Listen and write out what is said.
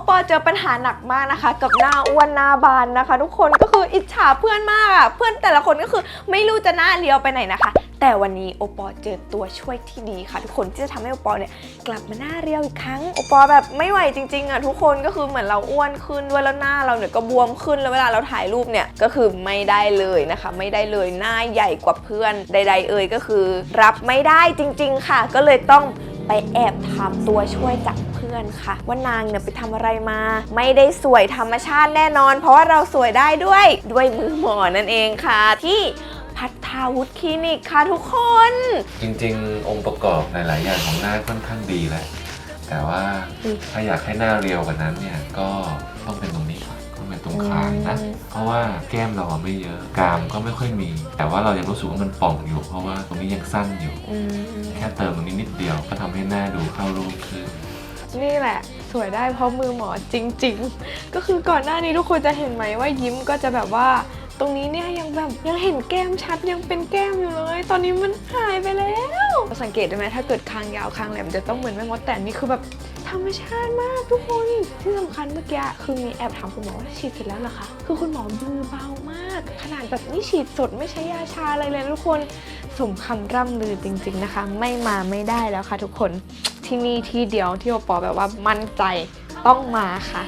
โอปอเจอปัญหาหนักมากนะคะ กับหน้าอ้วนหน้าบานนะคะ ทุกคนก็คืออิจฉาเพื่อนมากอะเพื่อนแต่ละคนก็คือไม่รู้จะหน้าเลียวไปไหนนะคะ แต่วันนี้โอปอเจอตัวช่วยที่ดีค่ะ ทุกคนที่จะทำให้โอปอเนี่ยกลับมาหน้าเรียวอีกครั้งโอปอแบบไม่ไหวจริงๆอะทุกคนก็คือเหมือนเราอ้วนขึ้นด้วยแล้วหน้าเราเนี่ยก็บวมขึ้นแล้วเวลาเราถ่ายรูปเนี่ยก็คือไม่ได้เลยนะคะ ไม่ได้เลยหน้าใหญ่กว่าเพื่อนใด ๆ เอ่ยก็คือ รับไม่ได้จริง ๆ ค่ะ ก็เลยต้องไปแอบถามตัวช่วยจาก พื่อนค่ะ ว่านางเนี่ยไปทำอะไรมา ไม่ได้สวยธรรมชาติแน่นอน เพราะว่าเราสวยได้ด้วยด้วยมือหมอนั่นเองค่ะ ที่พัทาวุฒิคลินิกค่ะทุกคน จริงๆ องค์ประกอบหลาย ๆ อย่างของหน้าค่อนข้างดีแหละแต่ว่าอืมถ้าอยากให้หน้าเรียวกว่านั้นเนี่ยก็ต้องเป็นตรงนี้ก่อนต้องเป็นตรงคางนะอืมเพราะว่าแก้มเราอะไม่เยอะกรามก็ไม่ค่อยมี แต่ว่าเรายังรู้สึกว่ามันป่องอยู่ เพราะว่าตรงนี้ยังสั้นอยู่อืมแค่เติมตรงนี้นิดเดียวก็ทำให้หน้าดูเข้ารูปขึ้น นี่แหละ สวยได้เพราะมือหมอจริง ๆ ก็คือก่อนหน้านี้ทุกคนจะเห็นไหมว่ายิ้มก็จะแบบว่า ตรงนี้เนี่ยยังแบบยังเห็นแก้มชัดยังเป็นแก้มอยู่เลย ตอนนี้มันหายไปแล้วสังเกตได้ไหมถ้าเกิดคางยาวคางแหลมจะต้องเหมือนแม่มดแต่นี่คือแบบธรรมชาติมากทุกคนที่สำคัญเมื่อกี้คือมีแอบถามคุณหมอว่าฉีดเสร็จแล้วเหรอคะคือคุณหมอมือเบามาก ขนาดแบบนี่ฉีดสดไม่ใช้ยาชาอะไรเลยทุกคน สมคำร่ำลือจริง ๆนะคะ ไม่มาไม่ได้แล้วค่ะทุกคนที่นี่ที่เดียวที่โอปอแบบว่ามั่นใจต้องมาค่ะ